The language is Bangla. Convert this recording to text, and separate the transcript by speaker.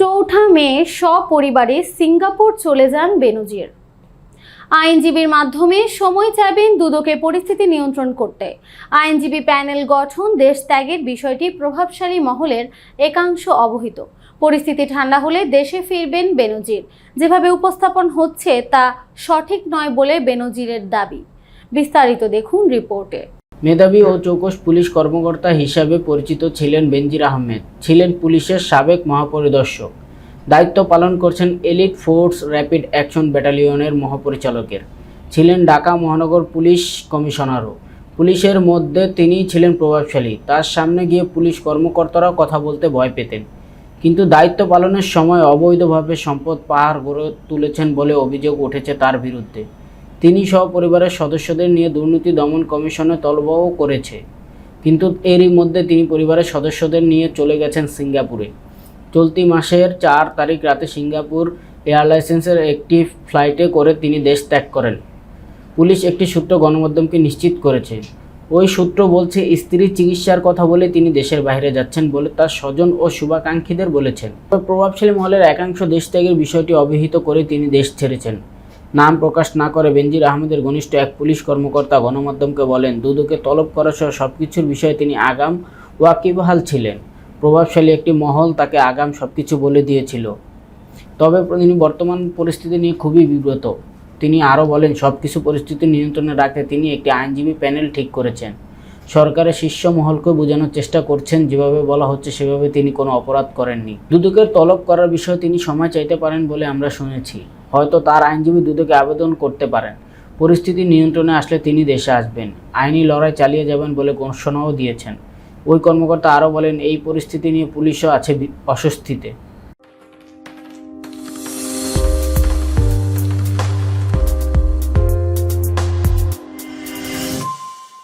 Speaker 1: চৌঠা মে সপরিবারে সিঙ্গাপুর চলে যান বেনজির। আইনজীবীর মাধ্যমে সময় চাইবেন দুদকে পরিস্থিতি নিয়ন্ত্রণ করতে। আইনজীবী প্যানেল গঠন, দেশ ত্যাগের বিষয়টি প্রভাবশালী মহলের একাংশ অবহিত। পরিস্থিতি ঠান্ডা হলে দেশে ফিরবেন বেনজির। যেভাবে উপস্থাপন হচ্ছে তা সঠিক নয় বলে বেনজিরের দাবি। বিস্তারিত দেখুন রিপোর্টে।
Speaker 2: মেধাবী ও চৌকস পুলিশ কর্মকর্তা হিসাবে পরিচিত ছিলেন বেনজির আহমেদ। ছিলেন পুলিশের সাবেক মহাপরিদর্শক। দায়িত্ব পালন করছেন এলিট ফোর্স র্যাপিড অ্যাকশন ব্যাটালিয়নের মহাপরিচালকের। ছিলেন ঢাকা মহানগর পুলিশ কমিশনারও। পুলিশের মধ্যে তিনি ছিলেন প্রভাবশালী। তার সামনে গিয়ে পুলিশ কর্মকর্তারাও কথা বলতে ভয় পেতেন। কিন্তু দায়িত্ব পালনের সময় অবৈধভাবে সম্পদ পাহাড় গড়ে তুলেছেন বলে অভিযোগ উঠেছে তার বিরুদ্ধে। তিনি সহ পরিবারের সদস্যদের নিয়ে দুর্নীতি দমন কমিশনে তলবও করেছে। কিন্তু এরই মধ্যে তিনি পরিবারের সদস্যদের নিয়ে চলে গেছেন সিঙ্গাপুরে। চলতি মাসের চার তারিখ রাতে সিঙ্গাপুর এয়ারলাইন্সের একটি ফ্লাইটে করে তিনি দেশ ত্যাগ করেন। পুলিশ একটি সূত্র গণমাধ্যমকে নিশ্চিত করেছে। ওই সূত্র বলছে স্ত্রীর চিকিৎসার কথা বলে তিনি দেশের বাইরে যাচ্ছেন বলে তার স্বজন ও শুভাকাঙ্ক্ষীদের বলেছেন। প্রভাবশালী মহলের একাংশ দেশ ত্যাগের বিষয়টি অবহিত করে তিনি দেশ ছেড়েছেন। নাম প্রকাশ না করে বেনজির আহমেদের ঘনিষ্ঠ এক পুলিশ কর্মকর্তা গণমাধ্যমকে বলেন, দুদকে তলব করা সহ সব কিছুর বিষয়ে তিনি আগাম ওয়াকিবহাল ছিলেন। প্রভাবশালী একটি মহল তাকে আগাম সব কিছু বলে দিয়েছিল। তবে তিনি বর্তমান পরিস্থিতি নিয়ে খুবই বিব্রত। তিনি আরও বলেন সব কিছু পরিস্থিতি নিয়ন্ত্রণে রাখতে তিনি একটি আইনজীবী প্যানেল ঠিক করেছেন। সরকারের শীর্ষ মহলকে বোঝানোর চেষ্টা করছেন, যেভাবে বলা হচ্ছে সেভাবে তিনি কোনো অপরাধ করেননি। দুদকের তলব করার বিষয়ে তিনি সময় চাইতে পারেন বলে আমরা শুনেছি। হয়তো তার আইনজীবী দুদকে আবেদন করতে পারেন। পরিস্থিতি নিয়ন্ত্রণে আসলে তিনি দেশে আসবেন। আইনি লড়াই চালিয়ে যাবেন বলে ঘোষণাও দিয়েছেন। ওই কর্মকর্তা আরও বলেন, এই পরিস্থিতি নিয়ে পুলিশও আছে অস্বস্তিতে।